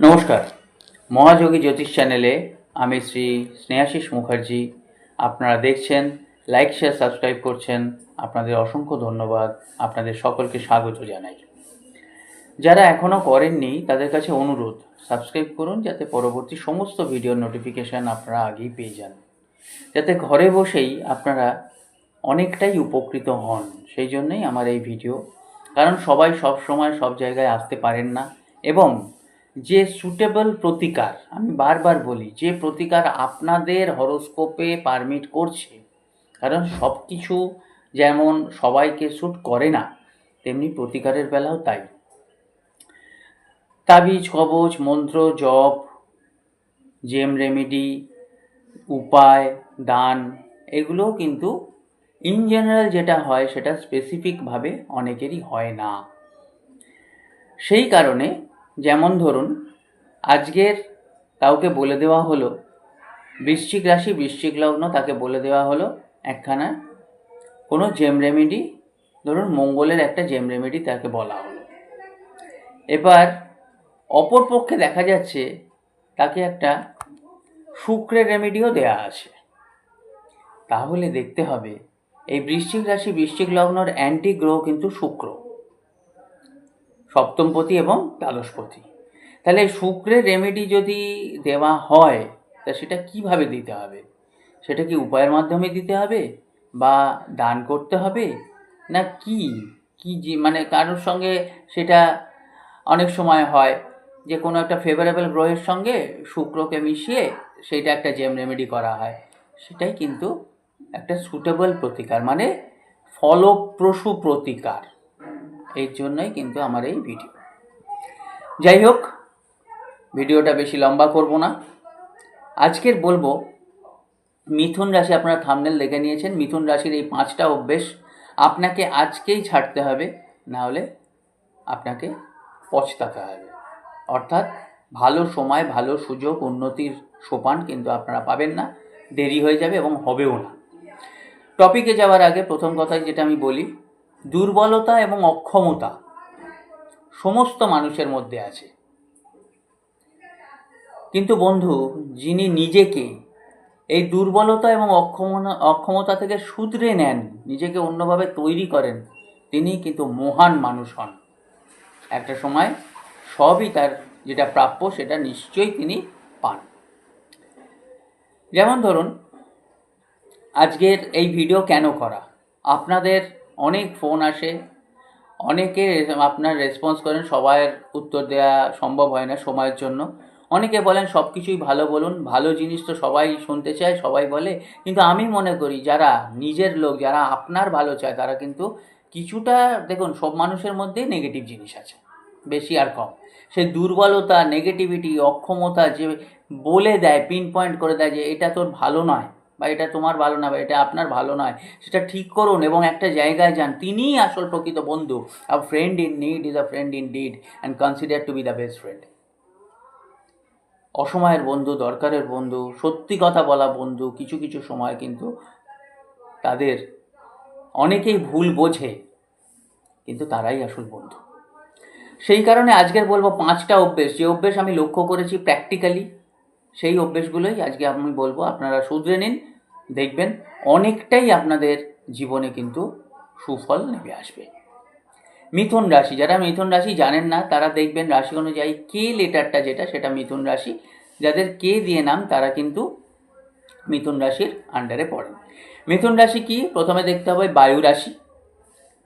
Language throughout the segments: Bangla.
নমস্কার। মহাযোগী জ্যোতিষ চ্যানেলে আমি শ্রী স্নেহাশিস মুখার্জি। আপনারা দেখছেন লাইক শেয়ার সাবস্ক্রাইব করছেন। আপনাদের অসংখ্য ধন্যবাদ। আপনাদের সকলকে স্বাগত জানাই। যারা এখনও করেননি, তাদের কাছে অনুরোধ সাবস্ক্রাইব করুন যাতে পরবর্তী সমস্ত ভিডিওর নোটিফিকেশান আপনারা আগেই পেয়ে যান। যাতে ঘরে বসেই আপনারা অনেকটাই উপকৃত হন। সেই জন্যই আমার এই ভিডিও কারণ সবাই সব সময় সব জায়গায় আসতে পারেন না। এবং যে সুটেবল প্রতিকার, আমি বারবার বলি, যে প্রতিকার আপনাদের হরোস্কোপে পারমিট করছে, কারণ সব কিছু যেমন সবাইকে শ্যুট করে না, তেমনি প্রতিকারের বেলাও তাই। তাবিজ, কবচ, মন্ত্র, জপ জেম রেমেডি উপায়, দান, এগুলোও কিন্তু ইন জেনারেল যেটা হয় সেটা স্পেসিফিকভাবে অনেকেরই হয় না। সেই কারণে যেমন ধরুন, আজকের কাউকে বলে দেওয়া হলো, বৃশ্চিক রাশি, বৃশ্চিক লগ্ন তাকে বলে দেওয়া হলো একখানা কোনো জেম রেমেডি ধরুন মঙ্গলের একটা জেম রেমেডি তাকে বলা হলো। এবার অপর পক্ষে দেখা যাচ্ছে তাকে একটা শুক্রের রেমেডিও দেয়া আছে। তাহলে দেখতে হবে, এই বৃশ্চিক রাশি, বৃশ্চিক লগ্নর অ্যান্টি গ্রহ কিন্তু শুক্র। সপ্তমপতি এবং দ্বাদশপতি। তাহলে শুক্রের রেমেডি যদি দেওয়া হয়, তা সেটা কীভাবে দিতে হবে? সেটা কি উপায়ের মাধ্যমে দিতে হবে? বা দান করতে হবে? না কি? কি যে মানে কারোর সঙ্গে সেটা অনেক সময় হয় যে, কোনো একটা ফেভারেবল গ্রহের সঙ্গে শুক্রকে মিশিয়ে সেইটা একটা জেম রেমেডি করা হয়। সেটাই কিন্তু একটা সুটেবল প্রতিকার মানে ফলপ্রসূ প্রতিকার। এর জন্যই কিন্তু আমার এই ভিডিও। যাই হোক, ভিডিওটা বেশি লম্বা করব না। আজকের বলব, মিথুন রাশি আপনারা থামনেল দেখে নিয়েছেন। মিথুন রাশির এই পাঁচটা অভ্যেস আপনাকে আজকেই ছাড়তে হবে, না হলে আপনাকে পচতাতে হবে। অর্থাৎ ভালো সময়, ভালো সুযোগ, উন্নতির সোপান কিন্তু আপনারা পাবেন না, দেরি হয়ে যাবে এবং হবেও না। টপিকে যাওয়ার আগে প্রথম কথাই যেটা আমি বলি দুর্বলতা এবং অক্ষমতা সমস্ত মানুষের মধ্যে আছে। কিন্তু বন্ধু, যিনি নিজেকে এই দুর্বলতা এবং অক্ষমতা অক্ষমতা থেকে শুধরে নেন, নিজেকে অন্যভাবে তৈরি করেন, তিনি কিন্তু মহান মানুষ হন। একটা সময় সবই তার যেটা প্রাপ্য সেটা নিশ্চয়ই তিনি পান। যেমন ধরুন, আজকের এই ভিডিও কেন করা? আপনাদের অনেক ফোন আসে। অনেকে আপনার রেসপন্স করেন, সবাইয়ের উত্তর দেওয়া সম্ভব হয় না সময়ের জন্য। অনেকে বলেন, সব কিছুই ভালো বলুন, ভালো জিনিস তো সবাই শুনতে চায়, সবাই বলে। কিন্তু আমি মনে করি, যারা নিজের লোক, যারা আপনার ভালো চায়, তারা কিন্তু কিছুটা, দেখুন, সব মানুষের মধ্যেই নেগেটিভ জিনিস আছে, বেশি আর কম। সে দুর্বলতা নেগেটিভিটি অক্ষমতা যে বলে দেয় পিন পয়েন্ট করে দেয় যে, এটা তোর ভালো নয়। বা এটা তোমার ভালো না বা এটা আপনার ভালো নয়, সেটা ঠিক করুন এবং একটা জায়গায় যান। তিনিই আসল প্রকৃত বন্ধু। A friend in need is a friend in deed and consider to be the best friend অসময়ের বন্ধু, দরকারের বন্ধু, সত্যি কথা বলা বন্ধু, কিছু কিছু সময় কিন্তু তাদের অনেকেই ভুল বোঝে, কিন্তু তারাই আসল বন্ধু। সেই কারণে আজকের বলব পাঁচটা অভ্যেস। যে অভ্যেস আমি লক্ষ্য করেছি প্র্যাকটিক্যালি সেই অভ্যেসগুলোই আজকে আমি বলব, আপনারা শুধরে নিন। দেখবেন অনেকটাই আপনাদের জীবনে কিন্তু সুফল নেমে আসবে। মিথুন রাশি, যারা মিথুন রাশি জানেন না, তারা দেখবেন রাশি অনুযায়ী কে লেটারটা যেটা, সেটা মিথুন রাশি। যাদের কে দিয়ে নাম, তারা কিন্তু মিথুন রাশির আন্ডারে পড়েন। মিথুন রাশি কি? প্রথমে দেখতে হবে বায়ু রাশি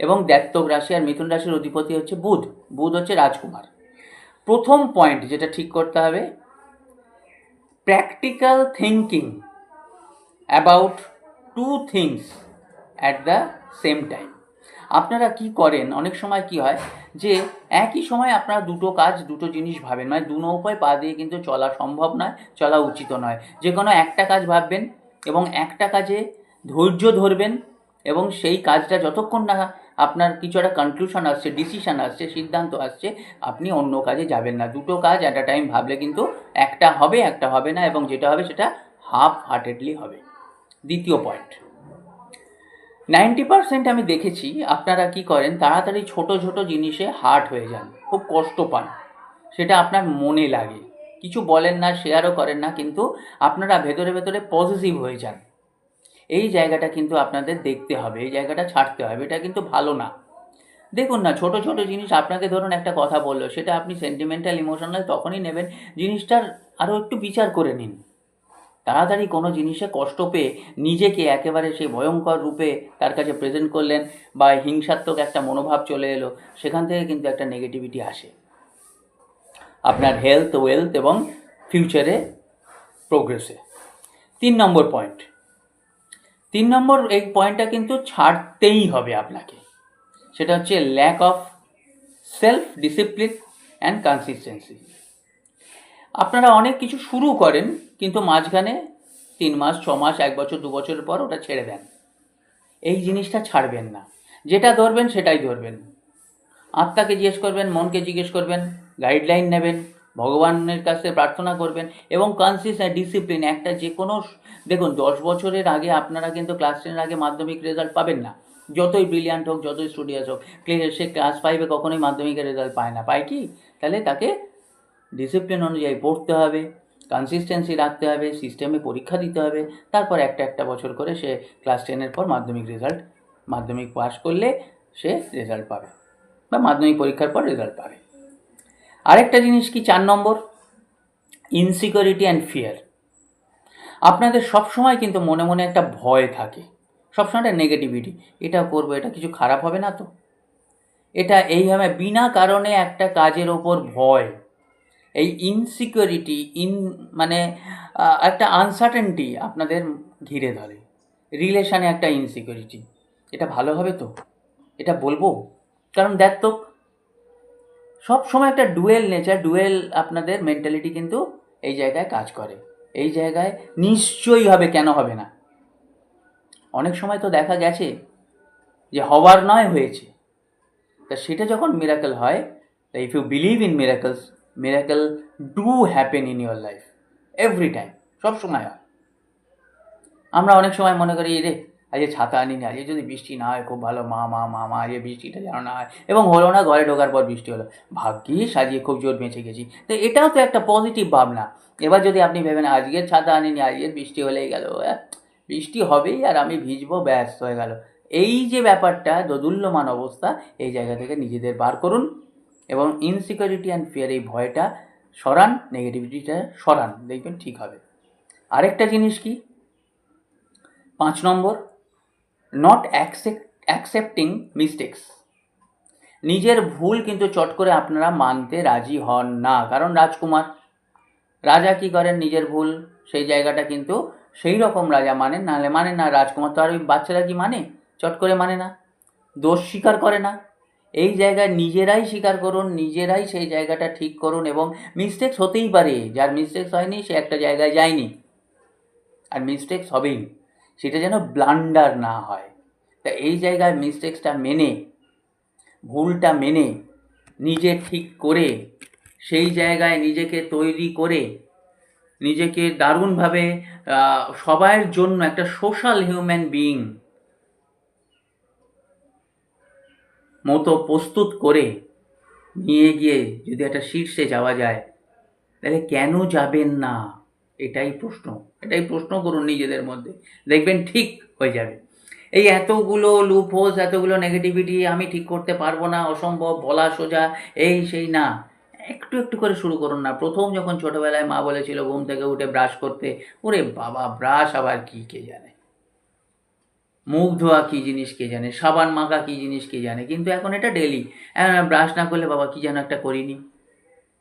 এবং দ্যাত্তক রাশি আর মিথুন রাশির অধিপতি হচ্ছে বুধ। বুধ হচ্ছে রাজকুমার। প্রথম পয়েন্ট যেটা ঠিক করতে হবে practical thinking about to things at the same time. আপনারা কি করেন? অনেক সময় কি হয় যে একই সময় আপনারা দুটো কাজ, দুটো জিনিস ভাবেন। মানে দু নৌকায় পা দিয়ে কিন্তু চলা সম্ভব নয়, চলা উচিত নয়। যে কোনো একটা কাজ ভাববেন এবং একটা কাজে ধৈর্য ধরবেন এবং সেই কাজটা যতক্ষণ না আপনার কিছু একটা কনক্লুশন আসছে ডিসিশন আসছে, সিদ্ধান্ত আসছে, আপনি অন্য কাজে যাবেন না। দুটো কাজ অ্যাট আ টাইম ভাবলে কিন্তু একটা হবে একটা হবে না এবং যেটা হবে সেটা হাফ হার্টেডলি হবে। দ্বিতীয় পয়েন্ট নাইনটি পার্সেন্ট আমি দেখেছি, আপনারা কি করেন, তাড়াতাড়ি ছোট ছোট জিনিসে হার্ট হয়ে যান, খুব কষ্ট পান, সেটা আপনার মনে লাগে। কিছু বলেন না শেয়ারও করেন না, কিন্তু আপনারা ভেতরে ভেতরে পজিটিভ হয়ে যান। এই জায়গাটা কিন্তু আপনাদের দেখতে হবে, এই জায়গাটা ছাড়তে হবে, এটা কিন্তু ভালো না। দেখুন না, ছোট ছোট জিনিস, আপনাকে ধরুন একটা কথা বলল, সেটা আপনি সেন্টিমেন্টাল ইমোশনাল তখনই নেবেন, জিনিসটার আরও একটু বিচার করে নিন। তাড়াতাড়ি কোনো জিনিসে কষ্ট পেয়ে নিজেকে একেবারে সেই ভয়ঙ্কর রূপে তার কাছে প্রেজেন্ট করলেন বা হিংসাত্মক একটা মনোভাব চলে এলো, সেখান থেকে কিন্তু একটা নেগেটিভিটি আসে। আপনার হেলথ ওয়েলথ এবং ফিউচারে প্রোগ্রেসে তিন নম্বর পয়েন্ট তিন নম্বর এই পয়েন্টটা কিন্তু ছাড়তেই হবে আপনাকে। সেটা হচ্ছে lack of self discipline and consistency আপনারা অনেক কিছু শুরু করেন, কিন্তু মাঝখানে তিন মাস, ছ মাস, এক বছর, দু বছরের পর ওটা ছেড়ে দেন। এই জিনিসটা ছাড়বেন না। যেটা ধরবেন, সেটাই ধরবেন। আত্মাকে জিজ্ঞেস করবেন, মনকে জিজ্ঞেস করবেন গাইডলাইন নেবেন, ভগবানের কাছে প্রার্থনা করবেন এবং কনসিস্টেন্ট ডিসিপ্লিন একটা যে কোনো দেখুন, দশ বছরের আগে আপনারা কিন্তু ক্লাস টেনের আগে মাধ্যমিক রেজাল্ট পাবেন না। যতই ব্রিলিয়ান্ট হোক, যতই স্টুডিয়াস হোক সে ক্লাস ফাইভে কখনোই মাধ্যমিকের রেজাল্ট পায় না। পায় কি? তাহলে তাকে ডিসিপ্লিন অনুযায়ী পড়তে হবে কনসিস্টেন্সি রাখতে হবে সিস্টেমে পরীক্ষা দিতে হবে, তারপর একটা একটা বছর করে সে ক্লাস টেনের পর মাধ্যমিক রেজাল্ট মাধ্যমিক পাস করলে সে রেজাল্ট পাবে বা মাধ্যমিক পরীক্ষার পর রেজাল্ট পাবে। আরেকটা জিনিস কি? চার নম্বর ইনসিকিউরিটি অ্যান্ড ফিয়ার আপনাদের সবসময় কিন্তু মনে মনে একটা ভয় থাকে, সবসময় একটা নেগেটিভিটি এটা করব, এটা কিছু খারাপ হবে না তো? এটা এইভাবে বিনা কারণে একটা কাজের ওপর ভয়। এই ইনসিকিউরিটি ইন মানে একটা আনসার্টেনটি আপনাদের ঘিরে ধরে। রিলেশানে একটা ইনসিকিউরিটি এটা ভালো হবে তো? এটা বলব? কারণ দেখ তো সব সময় একটা ডুয়েল নেচার ডুয়েল আপনাদের মেন্টালিটি কিন্তু এই জায়গায় কাজ করে। এই জায়গায় নিশ্চয়ই হবে, কেন হবে না? অনেক সময় তো দেখা গেছে যে হওয়ার নয় হয়েছে। তা সেটা যখন মিরাকেল হয় if you believe in miracles miracle do happen in your life every time সব সময় হয়। আমরা অনেক সময় মনে করি, রে, আজকে ছাতা আনিনি, আজকে যদি বৃষ্টি না হয়, খুব ভালো, মা মা মা মা, আজকে বৃষ্টিটা যেন না হয়। এবং হলো না, ঘরে ঢোকার পর বৃষ্টি হলো। ভাগ্যিস সাজিয়ে খুব জোর বেঁচে গেছি। তো এটাও তো একটা পজিটিভ ভাবনা। এবার যদি আপনি ভেবেন আজকের ছাতা আনিনি আজকের বৃষ্টি হলেই গেল। বৃষ্টি হবেই আর আমি ভিজবো, ব্যস্ত হয়ে গেল। এই যে ব্যাপারটা, দোদুল্যমান অবস্থা, এই জায়গা থেকে নিজেদের বার করুন। এবং ইনসিকিউরিটি অ্যান্ড ফিয়ার এই ভয়টা সরান নেগেটিভিটিটা সরান, দেখবেন ঠিক হবে। আরেকটা জিনিস কি? পাঁচ number not accept accepting mistakes নিজের ভুল কিন্তু চট করে আপনারা মানতে রাজি হন না, কারণ রাজকুমার। রাজা কি করেন? নিজের ভুল, সেই জায়গাটা কিন্তু সেই রকম রাজা মানেন নাহলে মানেন না, রাজকুমার তো আর ওই বাচ্চারা কি মানে? চট করে মানে না। দোষ স্বীকার করে না। এই জায়গায় নিজেরাই স্বীকার করুন, নিজেরাই সেই জায়গাটা ঠিক করুন এবং মিস্টেক্স হতেই পারে। যার মিস্টেক্স হয়নি, সে একটা জায়গায় যায়নি। আর মিস্টেক্স হবেই। সেটা যেন ব্লান্ডার না হয়। তা এই জায়গায় মিস্টেক্সটা মেনে, ভুলটা মেনে, নিজে ঠিক করে, সেই জায়গায় নিজেকে তৈরি করে, নিজেকে দারুণভাবে সবার জন্য একটা সোশ্যাল হিউম্যান বিইং মতো প্রস্তুত করে নিয়ে গিয়ে যদি একটা শীর্ষে যাওয়া যায়, তাহলে কেন যাবেন না? এটাই প্রশ্ন। এটাই প্রশ্ন করুন নিজেদের মধ্যে। দেখবেন ঠিক হয়ে যাবে। এই এতগুলো হোস এতগুলো নেগেটিভিটি আমি ঠিক করতে পারব না, অসম্ভব, বলা সোজা, এই সেই না। একটু একটু করে শুরু করুন না। প্রথম যখন ছোটোবেলায় মা বলেছিল ঘুম থেকে উঠে ব্রাশ করতে, ওরে বাবা ব্রাশ আবার কি, কে জানে? মুখ ধোয়া কী জিনিস কে জানে, সাবান মাখা কী জিনিস কে জানে, কিন্তু এখন এটা ডেলি ব্রাশ না করলে বাবা কী যেন একটা করিনি।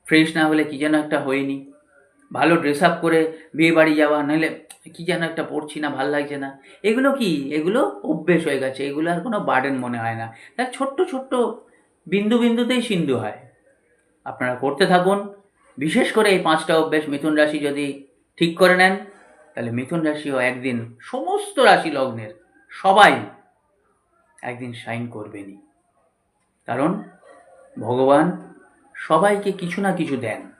ফ্রেশ না হলে কী যেন একটা হয়নি। ভালো ড্রেস আপ করে বিয়ে বাড়ি যাওয়া নইলে কী যেন একটা পড়ছি না, ভালো লাগছে না। এগুলো কি? এগুলো অভ্যেস হয়ে গেছে, এগুলো আর কোনো বার্ডেন মনে হয় না। তার ছোট্ট ছোট্ট বিন্দু বিন্দুতেই সিন্ধু হয়। আপনারা করতে থাকুন। বিশেষ করে এই পাঁচটা অভ্যেস, মিথুন রাশি যদি ঠিক করে নেন, তাহলে মিথুন রাশিও একদিন সমস্ত রাশি লগ্নের সবাই একদিন শাইন করবেনই। কারণ ভগবান সবাইকে কিছু না কিছু দেন।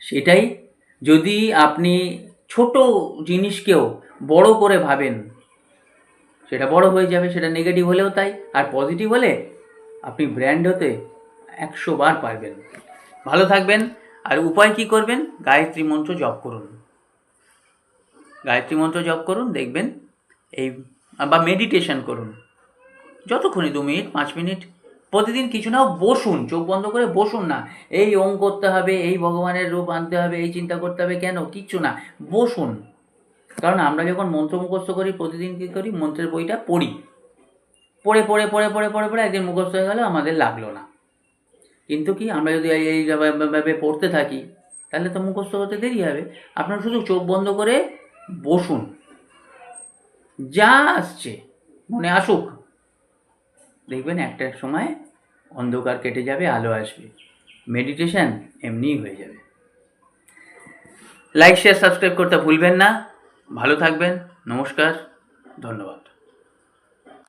সেটাই যদি আপনি ছোট জিনিসকেও বড় করে ভাবেন, সেটা বড় হয়ে যাবে, সেটা নেগেটিভ হলেও তাই, আর পজিটিভ হলে আপনি ব্র্যান্ড হতে একশো বার পারবেন। ভালো থাকবেন, আর উপায় কি করবেন? গায়ত্রী মন্ত্র জপ করুন। গায়ত্রী মন্ত্র জপ করুন, দেখবেন এই, বা মেডিটেশন করুন। যতক্ষণই দু মিনিট, পাঁচ মিনিট, প্রতিদিন কিছু না বসুন, চোখ বন্ধ করে বসুন না। এই ওং করতে হবে, এই ভগবানের রূপ আনতে হবে, এই চিন্তা করতে হবে, কেন? কিচ্ছু না, বসুন। কারণ আমরা যখন মন্ত্র মুখস্থ করি, প্রতিদিন কী করি? মন্ত্রের বইটা পড়ি। পড়ে পড়ে পড়ে পড়ে পড়ে পড়ে একদিন মুখস্থ হয়ে গেল, আমাদের লাগল না। কিন্তু কি, আমরা যদি এই এই ভাবে পড়তে থাকি, তাহলে তো মুখস্থ হতে দেরি হবে। আপনারা শুধু চোখ বন্ধ করে বসুন। যা আসছে, মনে আসুক। দেখবেন একটা সময় অন্ধকার কেটে যাবে, আলো আসবে। মেডিটেশন এমনিই হয়ে যাবে। লাইক শেয়ার সাবস্ক্রাইব করতে ভুলবেন না। ভালো থাকবেন। নমস্কার। ধন্যবাদ।